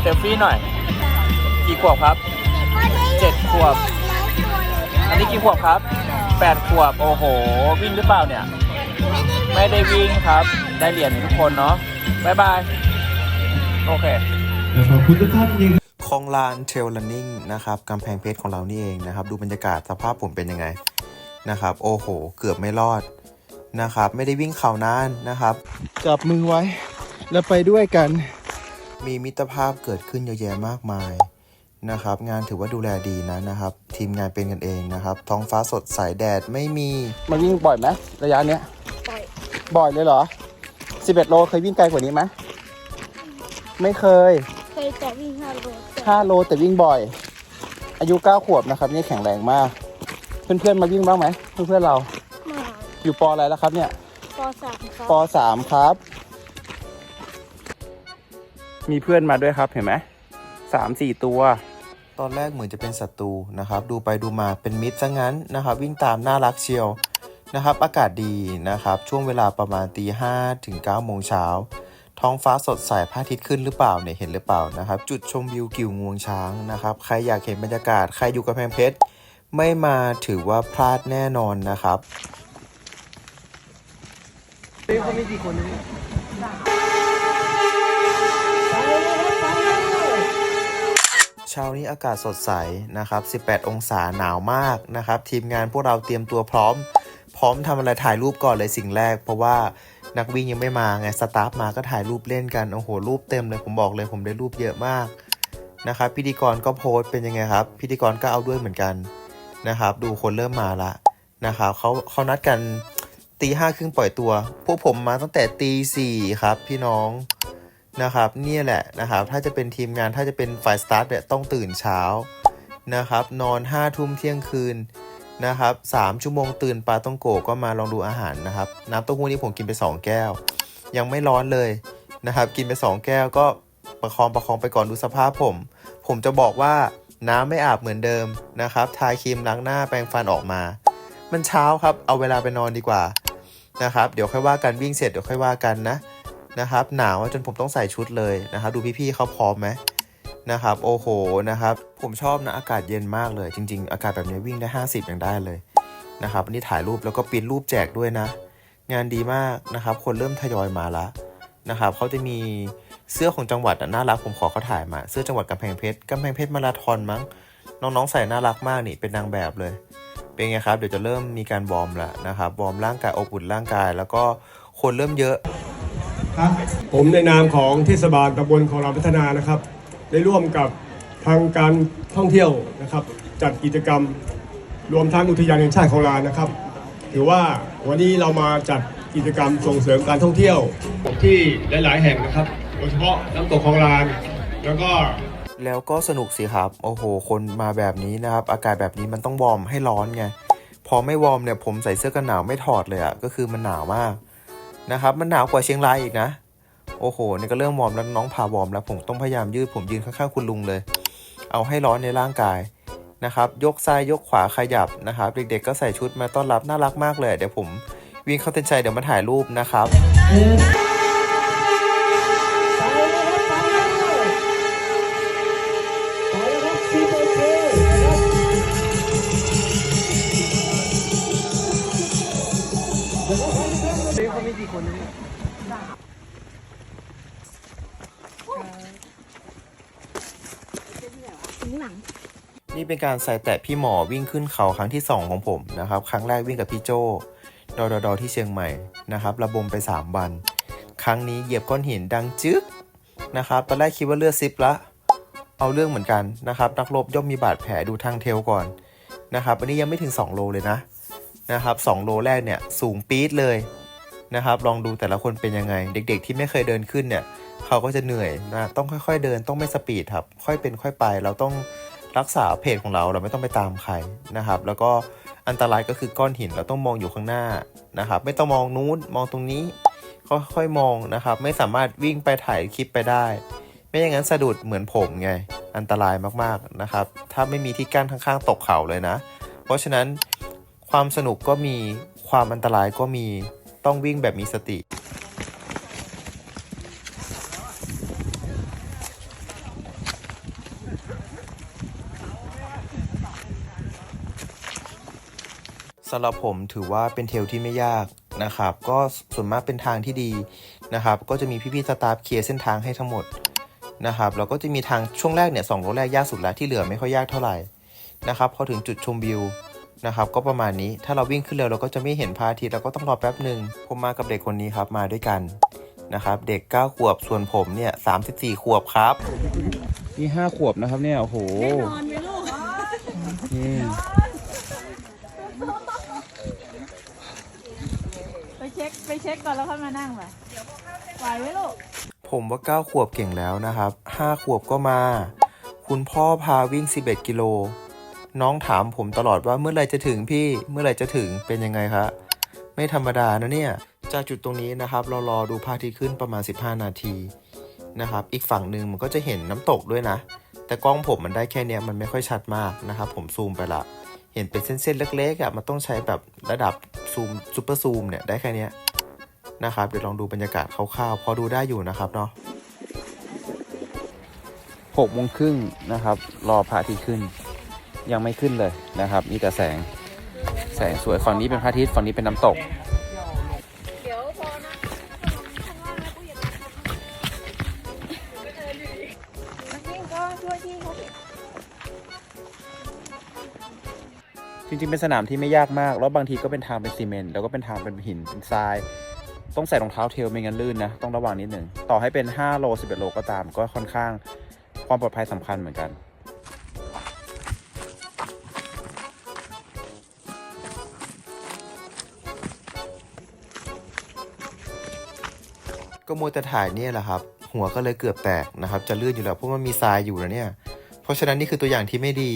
เซลฟี่หน่อย กี่ขวบครับ เจ็ดขวบ อันนี้กี่ขวบครับแปดขวบ โอ้โห วิ่งหรือเปล่าเนี่ย ไม่ได้วิ่งครับ ได้เหรียญทุกคนเนาะบายบาย โอเคขอบคุณทุกท่านจริงคลองลานเทรลลันนิ่งนะครับกำแพงเพชรของเรานี่เองนะครับ ดูบรรยากาศสภาพผมเป็นยังไงนะครับ โอ้โห เกือบไม่รอดนะครับ ไม่ได้วิ่งเขานานนะครับ จับมือไว้ แล้วไปด้วยกัน มีมิตรภาพเกิดขึ้นเยอะแยะมากมายนะครับ งานถือว่าดูแลดีนะนะครับ ทีมงานเป็นกันเองนะครับ ท้องฟ้าสดใสแดดไม่มี มันวิ่งบ่อยไหมระยะเนี้ยบ่อยบ่อยเลยเหรอ 11 โลเคยวิ่งไกลกว่านี้ไหมไม่เคย เคยแต่วิ่งห้าโลแต่5โลแต่วิ่งบ่อย อายุ 9 ขวบนะครับนี่แข็งแรงมาก เพื่อนๆมาวิ่งบ้างไหมเพื่อนๆเรามาอยู่ปออะไรแล้วครับเนี่ยปสามครับปสามครับ มีเพื่อนมาด้วยครับเห็นไหมสามสี่ตัว ตอนแรกเหมือนจะเป็นศัตรูนะครับ ดูไปดูมาเป็นมิตรซะงั้นนะครับ วิ่งตามน่ารักเชียวนะครับ อากาศดีนะครับ ช่วงเวลาประมาณตีห้าถึง9ก้าโมงเช้าท้องฟ้าสดใสพระอาทิตย์ขึ้นหรือเปล่าเนี่ยเห็นหรือเปล่านะครับ จุดชมวิวกิวงวงช้างนะครับ ใครอยากเห็นบรรยากาศใครอยู่กำแพงเพชรไม่มาถือว่าพลาดแน่นอนนะครับเช้านี้อากาศสดใสนะครับ 18 องศาหนาวมากนะครับ ทีมงานพวกเราเตรียมตัวพร้อม พร้อมทำอะไรถ่ายรูปก่อนเลยสิ่งแรก เพราะว่านักวิ่งยังไม่มาไงสตาฟมาก็ถ่ายรูปเล่นกันโอ้โหรูปเต็มเลยผมบอกเลยผมได้รูปเยอะมากนะครับพิธีกรก็โพสต์เป็นยังไงครับ พิธีกรก็เอาด้วยเหมือนกันนะครับ ดูคนเริ่มมาละนะครับเขาเขานัดกันตีห้าครึ่งปล่อยตัว พวกผมมาตั้งแต่ตีสี่ครับพี่น้อง นะครับเนี่ยแหละนะครับถ้าจะเป็นทีมงานถ้าจะเป็นฝ่ายสตาร์ทเนี่ยต้องตื่นเช้านะครับนอน5้าทุ่มเที่ยงคืนนะครับสามชั่วโมงตื่นปลาต้องโกะก็มาลองดูอาหารนะครับน้ำเต้าหู้นี่ผมกินไป 2 แก้ว ยังไม่ร้อนเลยนะครับกินไป 2 แก้วก็ประคองประคองไปก่อนดูสภาพผม ผมจะบอกว่าน้ำไม่อาบเหมือนเดิมนะครับทาครีมล้างหน้าแปรงฟันออกมา มันเช้าครับเอาเวลาไปนอนดีกว่านะครับเดี๋ยวค่อยว่ากันวิ่งเสร็จเดี๋ยวค่อยว่ากันนะ นะครับ หนาวจนผมต้องใส่ชุดเลยนะครับ ดูพี่ๆเขาพร้อมไหมนะครับ โอ้โหนะครับ ผมชอบนะอากาศเย็นมากเลย จริง ๆ อากาศแบบนี้วิ่งได้ 50ยังได้เลยนะครับอันนี้ถ่ายรูปแล้วก็ปิ้นรูปแจกด้วยนะ งานดีมากนะครับ คนเริ่มทยอยมาละนะครับเขาจะมีเสื้อของจังหวัดน่ารักผมขอเขาถ่ายมา เสื้อจังหวัดกำแพงเพชรกำแพงเพชรมาราธอนมั้ง น้องๆใส่น่ารักมากนี่เป็นนางแบบเลย เป็นไงครับ เดี๋ยวจะเริ่มมีการวอร์มแล้วนะครับวอร์มร่างกายอบอุ่นร่างกาย แล้วก็คนเริ่มเยอะ ผมในนามของเทศบาลตำบลของเราพัฒนานะครับ ได้ร่วมกับทางการท่องเที่ยวนะครับ จัดกิจกรรมรวมทั้งอุทยานแห่งชาติของลานนะครับ ถือว่าวันนี้เรามาจัดกิจกรรมส่งเสริมการท่องเที่ยวที่หลาย ๆ แห่งนะครับ โดยเฉพาะน้ำตกของลาน แล้วก็แล้วก็สนุกสิครับโอ้โห คนมาแบบนี้นะครับ อากาศแบบนี้มันต้องวอร์มให้ร้อนไง พอไม่วอร์มเนี่ยผมใส่เสื้อกันหนาวไม่ถอดเลยอะก็คือมันหนาวมาก นะครับ มันหนาวกว่าเชียงรายอีกนะ โอ้โห นี่ก็เริ่มวอร์มแล้วน้องผ่าวอร์มแล้ว ผมต้องพยายามยืดผมยืนข้างๆคุณลุงเลย เอาให้ร้อนในร่างกายนะครับ ยกซ้ายยกขวาขยับนะครับ เด็กๆก็ใส่ชุดมาต้อนรับน่ารักมากเลย เดี๋ยวผมวิ่งเข้าเต้นชัยเดี๋ยวมาถ่ายรูปนะครับ นี่เป็นการใส่แตะพี่หมอวิ่งขึ้นเขาครั้งที่ 2 ของผมนะครับ ครั้งแรกวิ่งกับพี่โจดอดอดอที่เชียงใหม่นะครับ ระบมไป 3 วัน ครั้งนี้เหยียบก้อนหินดังจึ๊กนะครับ ตอนแรกคิดว่าเลือดซิปละ เอาเรื่องเหมือนกันนะครับ นักรบย่อมมีบาดแผลดูทางเทลก่อนนะครับ อันนี้ยังไม่ถึง 2 โลเลยนะนะครับ2โลแรกเนี่ยสูงปี๊ดเลยนะครับ ลองดูแต่ละคนเป็นยังไง เด็ก ๆ ที่ไม่เคยเดินขึ้นเนี่ย เขาก็จะเหนื่อยนะ ต้องค่อย ๆ เดิน ต้องไม่สปีดครับ ค่อยเป็นค่อยไป เราต้อง รักษาเพจของเราเราไม่ต้องไปตามใครนะครับ แล้วก็อันตรายก็คือก้อนหินเราต้องมองอยู่ข้างหน้านะครับ ไม่ต้องมองนู้นมองตรงนี้ค่อยๆมองนะครับ ไม่สามารถวิ่งไปถ่ายคลิปไปได้ ไม่อย่างนั้นสะดุดเหมือนผมไง อันตรายมากๆนะครับ ถ้าไม่มีที่กั้นข้างๆตกเขาเลยนะ เพราะฉะนั้นความสนุกก็มีความอันตรายก็มีต้องวิ่งแบบมีสติ สำหรับผมถือว่าเป็นเทรลที่ไม่ยากนะครับ ก็ส่วนมากเป็นทางที่ดีนะครับ ก็จะมีพี่ๆสตาฟเคลียร์เส้นทางให้ทั้งหมดนะครับแล้วก็จะมีทางช่วงแรกเนี่ยสองโลแรกยากสุดแล้วที่เหลือไม่ค่อยยากเท่าไหร่นะครับพอถึงจุดชมวิวนะครับ ก็ประมาณนี้ถ้าเราวิ่งขึ้นเร็วเราก็จะไม่เห็นพระอาทิตย์เราก็ต้องรอแป๊บหนึ่งผมมากับเด็กคนนี้ครับมาด้วยกันนะครับ เด็ก 9 ขวบส่วนผมเนี่ย34 ขวบครับนี่ห้าขวบนะครับเนี่ยโอ้โหแน่นอนไหมลูก นี่ ไปเช็คก่อนแล้วค่อยมานั่งไปไหวไหมลูก ผมว่า 9 ขวบเก่งแล้วนะครับ 5 ขวบก็มา คุณพ่อพาวิ่ง 11 กิโล น้องถามผมตลอดว่าเมื่อไรจะถึงพี่ เมื่อไรจะถึงเป็นยังไงคะ ไม่ธรรมดานะเนี่ย จากจุดตรงนี้นะครับ เรารอดูพระอาทิตย์ขึ้นประมาณ 15 นาทีนะครับ อีกฝั่งหนึ่งมันก็จะเห็นน้ำตกด้วยนะ แต่กล้องผมมันได้แค่นี้มันไม่ค่อยชัดมากนะครับ ผมซูมไปละ เห็นเป็นเส้นๆเล็กๆอะ มันต้องใช้แบบระดับซูมซูเปอร์ซูมเนี่ยได้แค่นี้ นะครับ เดี๋ยวลองดูบรรยากาศคร่าวๆพอดูได้อยู่นะครับเนาะหกโมงครึ่งนะครับ รอพระอาทิตย์ขึ้น ยังไม่ขึ้นเลยนะครับ มีแต่แสงแสงสวยฝั่งนี้เป็นพระอาทิตย์ฝั่งนี้เป็นน้ำตกจริงๆ เป็นสนามที่ไม่ยากมาก แล้วบางทีก็เป็นทางเป็นซีเมนต์ แล้วก็เป็นทางเป็นหินเป็นทราย ต้องใส่รองเท้าเทลไม่งั้นลื่นนะ ต้องระวังนิดหนึ่ง ต่อให้เป็น 5 โล 11 โลก็ตาม ก็ค่อนข้างความปลอดภัยสำคัญเหมือนกันก็มัวแต่ถ่ายเนี่ยแหละครับ หัวก็เลยเกือบแตกนะครับ จะลื่นอยู่แล้วเพราะมันมีทรายอยู่นะเนี่ย เพราะฉะนั้นนี่คือตัวอย่างที่ไม่ดี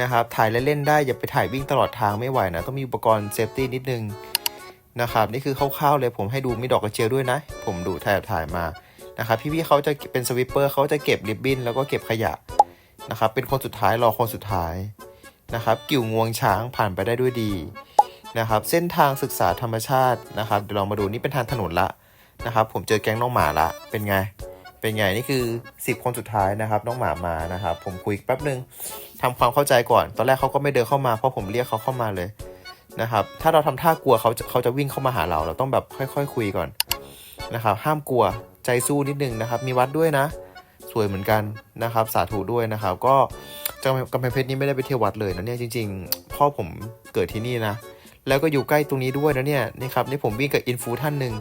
นะครับ ถ่ายและเล่นได้อย่าไปถ่ายวิ่งตลอดทางไม่ไหวนะ ต้องมีอุปกรณ์เซฟตี้นิดนึง นะครับนี่คือคร่าวๆเลยผมให้ดูมีดอกกระเจียวด้วยนะ ผมดูถ่ายถ่ายมานะครับพี่ๆเขาจะเป็นสวิปเปอร์เขาจะเก็บริบบิ้นแล้วก็เก็บขยะนะครับเป็นคนสุดท้ายรอคนสุดท้ายนะครับกิ่วงวงช้างผ่านไปได้ด้วยดีนะครับเส้นทางศึกษาธรรมชาตินะครับเดี๋ยวลองมาดูนี่เป็นทางถนนละนะครับผมเจอแก๊งน้องหมาละเป็นไงเป็นไงนี่คือ 10 คนสุดท้ายนะครับน้องหมามานะครับผมคุยแป๊บนึงทำความเข้าใจก่อน ตอนแรกเขาก็ไม่เดินเข้ามาเพราะผมเรียกเขาเข้ามาเลย นะครับ ถ้าเราทำท่ากลัวเขาจะเขาจะวิ่งเข้ามาหาเรา เราต้องแบบค่อยๆคคุยก่อนนะครับ ห้ามกลัวใจสู้นิดนึงนะครับ มีวัดด้วยนะ สวยเหมือนกันนะครับ สาธุด้วยนะครับ ก็จังหวัดกำแพงเพชรนี่ไม่ได้ไปเที่ยววัดเลยนะเนี่ยจริง ๆ พ่อผมเกิดที่นี่นะ แล้วก็อยู่ใกล้ตรงนี้ด้วยนะเนี่ยนี่ครับนี่ผมวิ่งกับอินฟูท่านหนึ่ง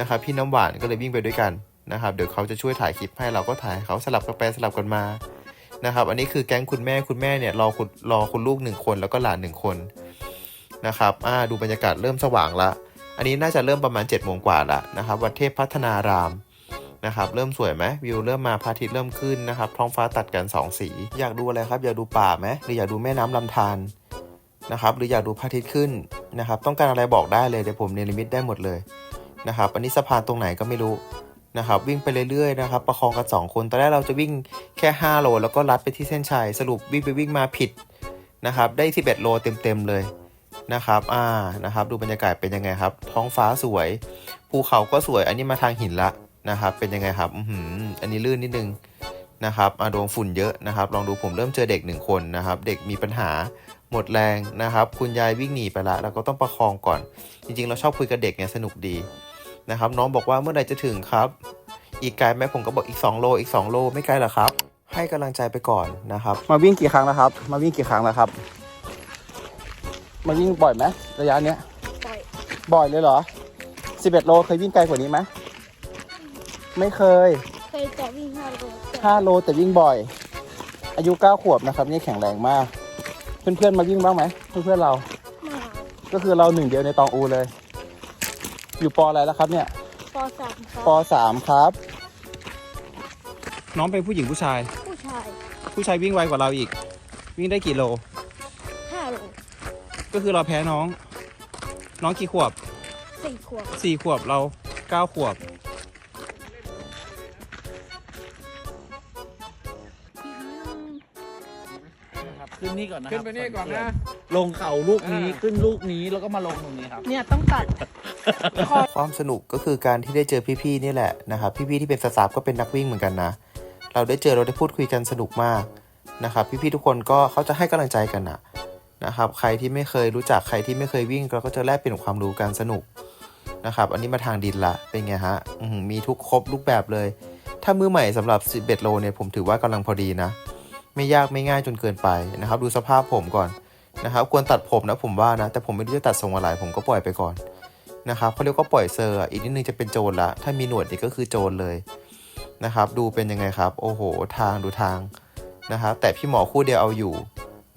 นะครับ พี่น้ำหวานก็เลยวิ่งไปด้วยกันนะครับเดี๋ยวเขาจะช่วยถ่ายคลิปให้เราก็ถ่ายเขาสลับกันไปสลับกันมานะครับ อันนี้คือแก๊งคุณแม่คุณแม่เนี่ยรอคุณรอคุณลูกหนึ่งคนแล้วก็หลานหนึ่งคน นะครับอ่าดูบรรยากาศเริ่มสว่างละ อันนี้น่าจะเริ่มประมาณ7จ็ดโมงกว่าละนะครับ วัดเทพพัฒนารามนะครับ เริ่มสวยไหมวิวเริ่มมาพระอาทิตย์เริ่มขึ้นนะครับ ท้องฟ้าตัดกันสองสี อยากดูอะไรครับ อยากดูป่าไหมหรืออยากดูแม่น้ำลำธารนะครับ หรืออยากดูพระอาทิตย์ขึ้นนะครับ ต้องการอะไรบอกได้เลยเดี๋ยวผมเนรมิตได้หมดเลยนะครับ อันนี้สะพานตรงไหนก็ไม่รู้นะครับวิ่งไปเรื่อยๆนะครับประคองกัน 2 คนตอนแรกเราจะวิ่งแค่ 5 โล แล้วก็ลัดไปที่เส้นชัยสรุปวิ่งไปวิ่งมาผิดนะครับได้ 11 โลเต็มๆเลย นะครับอ่านะครับ ดูบรรยากาศเป็นยังไงครับ ท้องฟ้าสวย ภูเขาก็สวย อันนี้มาทางหินละนะครับ เป็นยังไงครับอือหืออันนี้ลื่นนิดนึงนะครับอ่าโดนฝุ่นเยอะนะครับ ลองดูผมเริ่มเจอเด็กหนึ่งคนนะครับ เด็กมีปัญหาหมดแรงนะครับ คุณยายวิ่งหนีไปละแล้วก็ต้องประคองก่อน จริงๆ เราชอบคุยกับเด็กเนี่ยสนุกดีนะครับ น้องบอกว่าเมื่อไหร่จะถึงครับ อีกไกลไหมผมก็บอกอีก 2 โลอีก 2 โลไม่ไกลหรอครับ ให้กำลังใจไปก่อนนะครับ มาวิ่งกี่ครั้งแล้วครับ มาวิ่งกี่ครั้งแล้วครับ มาวิ่งบ่อยไหมระยะเนี้ยปล่อย บ่อยเลยเหรอ11โลเคยวิ่งไกลกว่านี้ไหมไม่เคย เคยแต่วิ่งห้าโลแต่5โลแต่วิ่งบ่อย อายุ9ขวบนะครับนี่แข็งแรงมาก เพื่อนๆมาวิ่งบ้างไหมเพื่อนๆเรา มาก็คือเราหนึ่งเดียวในตองอูเลย อยู่ปออะไรแล้วครับเนี่ยปสามครับปสามครับ น้องเป็นผู้หญิงผู้ชาย ผู้ชาย ผู้ชายวิ่งไวกว่าเราอีก วิ่งได้กี่โลห้าโล ก็คือเราแพ้น้อง น้องกี่ขวบสี่ขวบสี่ขวบเราเก้าขวบขึ้นนี่ก่อนนะครับขึ้นไปนี่ก่อนนะ ลงเขาลูกนี้อ่าขึ้นลูกนี้แล้วก็มาลงตรงนี้ครับ เนี่ยต้องตัด ความสนุกก็คือการที่ได้เจอพี่ๆนี่แหละนะครับพี่ๆที่เป็นสตาฟก็เป็นนักวิ่งเหมือนกันนะ เราได้เจอเราได้พูดคุยกันสนุกมากนะครับพี่ๆทุกคนก็เขาจะให้กำลังใจกันนะ นะครับ ใครที่ไม่เคยรู้จักใครที่ไม่เคยวิ่งเราก็จะแลกเปลี่ยนความรู้กันสนุกนะครับ อันนี้มาทางดินละเป็นไงฮะมีทุกครบรูปแบบเลย ถ้ามือใหม่สำหรับ 11 โลเนี่ยผมถือว่ากำลังพอดีนะ ไม่ยากไม่ง่ายจนเกินไปนะครับ ดูสภาพผมก่อนนะครับ ควรตัดผมนะผมว่านะ แต่ผมไม่รู้จะตัดทรงอะไรผมก็ปล่อยไปก่อนนะครับเขาเรียกว่าปล่อยเซอร์อีกนิดนึงจะเป็นโจรละ ถ้ามีหนวดนี่ก็คือโจรเลยนะครับ ดูเป็นยังไงครับ โอ้โห ทางดูทางนะครับ แต่พี่หมอคู่เดียวเอาอยู่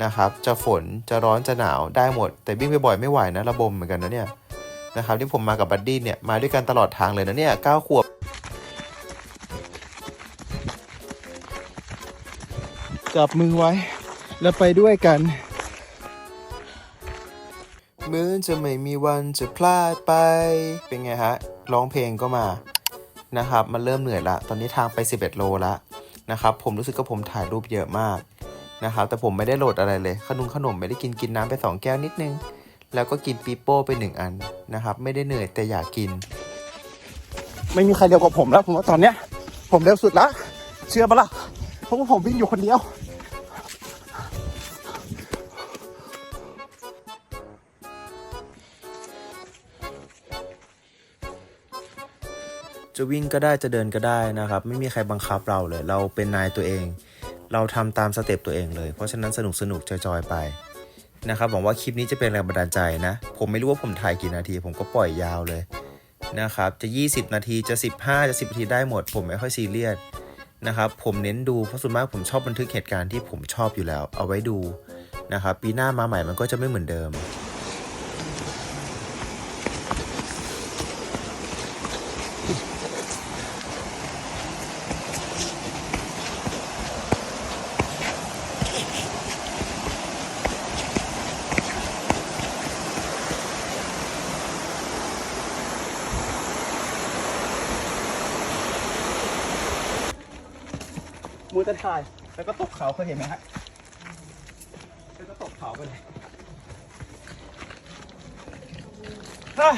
นะครับ จะฝนจะร้อนจะหนาวได้หมด แต่วิ่งไปบ่อยไม่ไหวนะระบมเหมือนกันนะเนี่ยนะครับที่ผมมากับบัดดี้เนี่ยมาด้วยกันตลอดทางเลยนะเนี่ยเก้าขวบจับมือไว้ แล้วไปด้วยกันเหมือนจะไม่มีวันจะพลาดไป เป็นไงฮะร้องเพลงก็มานะครับ มันเริ่มเหนื่อยละ ตอนนี้ทางไป 11 โลละนะครับ ผมรู้สึกว่าผมถ่ายรูปเยอะมาก นะครับแต่ผมไม่ได้โหลดอะไรเลยขนมขนมไม่ได้กินกินน้ำไป2แก้วนิดนึง แล้วก็กินปีโป้ไป1อันนะครับไม่ได้เหนื่อยแต่อยากกิน ไม่มีใครเร็วกว่าผมแล้ว ผมว่าตอนเนี้ย ผมเร็วสุดละเชื่อปะล่ะเพราะว่าผมวิ่งอยู่คนเดียวจะวิ่งก็ได้จะเดินก็ได้นะครับ ไม่มีใครบังคับเราเลย เราเป็นนายตัวเอง เราทำตามสเต็ปตัวเองเลย เพราะฉะนั้นสนุกสนุกจอยๆไปนะครับหวังว่าคลิปนี้จะเป็นแรงบันดาลใจนะ ผมไม่รู้ว่าผมถ่ายกี่นาที ผมก็ปล่อยยาวเลยนะครับจะ 20 นาทีจะ 15 จะ 10 นาทีได้หมด ผมไม่ค่อยซีเรียสนะครับผมเน้นดูเพราะส่วนมากผมชอบบันทึกเหตุการณ์ที่ผมชอบอยู่แล้ว เอาไว้ดูนะครับปีหน้ามาใหม่มันก็จะไม่เหมือนเดิม มือจะถ่าย แล้วก็ตกเขาเคยเห็นไหมฮะแล้วก็ตกเขาไปเลยอะ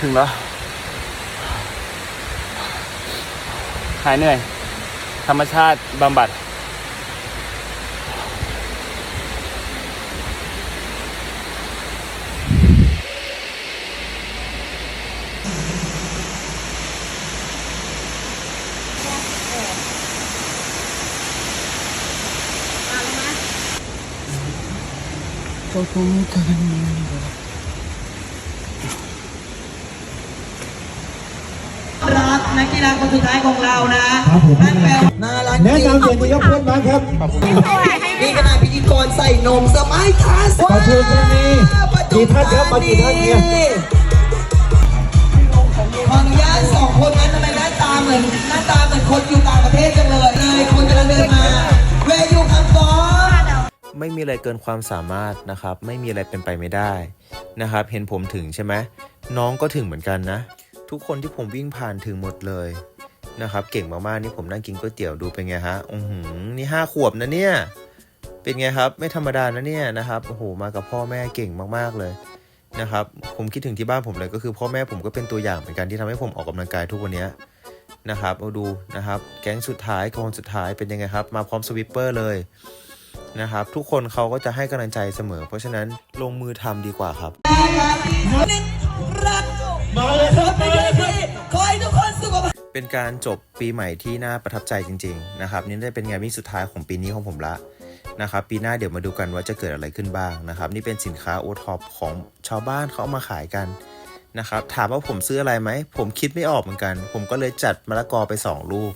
ถึงแล้ว หายเหนื่อย ธรรมชาติบำบัดรัก นักกีฬาคนสุดท้ายของเรานะครับผมนั่นแปลว่าน่ารักแนะนำอย่างนี้ครับเพื่อนบ้านครับนี่ขนาดพิธีกรใส่นมสมัยคลาสปทุมธานีกี่ท่านครับมากี่ท่านเนี่ยขออนุญาตสองคนนั้นทำไมหน้าตาเหมือนหน้าตาเหมือนคนอยู่ต่างประเทศจังเลยเลยคนกำลังเดินมาเวยูคัมฟอร์ไม่มีอะไรเกินความสามารถนะครับ ไม่มีอะไรเป็นไปไม่ได้นะครับ เห็นผมถึงใช่ไหมน้องก็ถึงเหมือนกันนะ ทุกคนที่ผมวิ่งผ่านถึงหมดเลยนะครับ เก่งมากๆนี่ผมนั่งกินก๋วยเตี๋ยวดูเป็นไงฮะอือหือนี่ห้าขวบนะเนี่ย เป็นไงครับ ไม่ธรรมดานะเนี่ยนะครับโอ้โหมากับพ่อแม่เก่งมากๆเลยนะครับ ผมคิดถึงที่บ้านผมเลยก็คือพ่อแม่ผมก็เป็นตัวอย่างเหมือนกันที่ทำให้ผมออกกำลังกายทุกวันนี้นะครับเอาดูนะครับ แก๊งสุดท้ายคนสุดท้ายเป็นยังไงครับ มาพร้อมสวิปเปอร์เลยนะครับ ทุกคนเขาก็จะให้กำลังใจเสมอ เพราะฉะนั้นลงมือทำดีกว่าครับ เป็นการจบปีใหม่ที่น่าประทับใจจริง ๆ นะครับ นี่ได้เป็นงานวิ่งสุดท้ายของปีนี้ของผมละนะครับ ปีหน้าเดี๋ยวมาดูกันว่าจะเกิดอะไรขึ้นบ้างนะครับ นี่เป็นสินค้าโอท็อปของชาวบ้านเขาเอามาขายกันนะครับ ถามว่าผมซื้ออะไรไหม ผมคิดไม่ออกเหมือนกัน ผมก็เลยจัดมะละกอไป 2 ลูก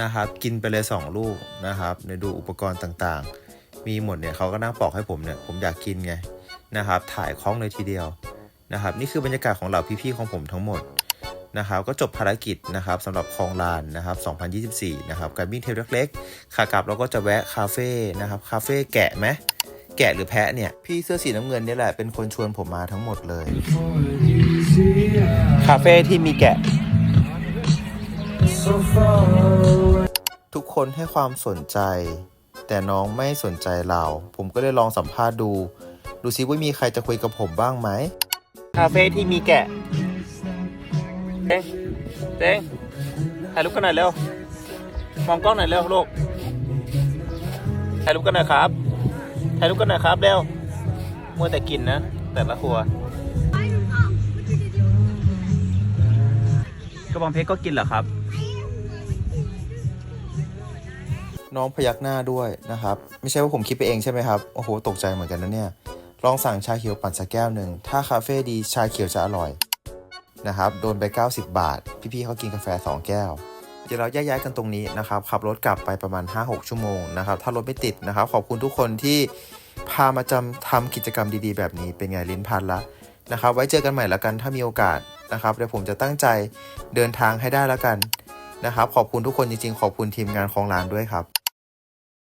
นะครับ กินไปเลย 2 ลูกนะครับเดี๋ยวดูอุปกรณ์ต่างๆ มีหมดเนี่ยเขาก็นั่งปอกให้ผมเนี่ย ผมอยากกินไงนะครับ ถ่ายคล้องเลยทีเดียวนะครับ นี่คือบรรยากาศของเหล่าพี่ๆของผมทั้งหมด นะครับก็จบภารกิจนะครับสำหรับคลองลานนะครับ 2024 นะครับการวิ่งเทรลเล็กๆขากลับเราก็จะแวะคาเฟ่นะครับคาเฟ่แกะไหมแกะหรือแพะเนี่ย พี่เสื้อสีน้ำเงินนี่แหละเป็นคนชวนผมมาทั้งหมดเลย คาเฟ่ที่มีแกะ ทุกคนให้ความสนใจ แต่น้องไม่สนใจเรา ผมก็เลยลองสัมภาษณ์ดู ดูซิว่ามีใครจะคุยกับผมบ้างไหม คาเฟ่ที่มีแกะ เต้งเต้งถ่ายรูปกันหน่อยเร็ว มองกล้องหน่อยเร็วลูก ถ่ายรูปกันหน่อยครับ ถ่ายรูปกันหน่อยครับเร็วมัวแต่กินนะ แต่ละครัว กระบองเพชรก็กินเหรอครับ น้องพยักหน้าด้วยนะครับ ไม่ใช่ว่าผมคิดไปเองใช่ไหมครับ โอ้โห ตกใจเหมือนกันนะเนี่ย ลองสั่งชาเขียวปั่นสักแก้วหนึ่ง ถ้าคาเฟ่ดีชาเขียวจะอร่อย นะครับโดนไป 90 บาท พี่ๆเขากินกาแฟ 2 แก้วเดี๋ยวเราแยกย้ายกันตรงนี้นะครับขับรถกลับไปประมาณ 5-6 ชั่วโมงนะครับถ้ารถไม่ติดนะครับขอบคุณทุกคนที่พามาจำทำกิจกรรมดีๆ แบบนี้เป็นไงลิ้นพันละนะครับไว้เจอกันใหม่ละกันถ้ามีโอกาสนะครับเดี๋ยวผมจะตั้งใจเดินทางให้ได้ละกันนะครับขอบคุณทุกคนจริงๆ ขอบคุณทีมงานของร้านด้วยครับ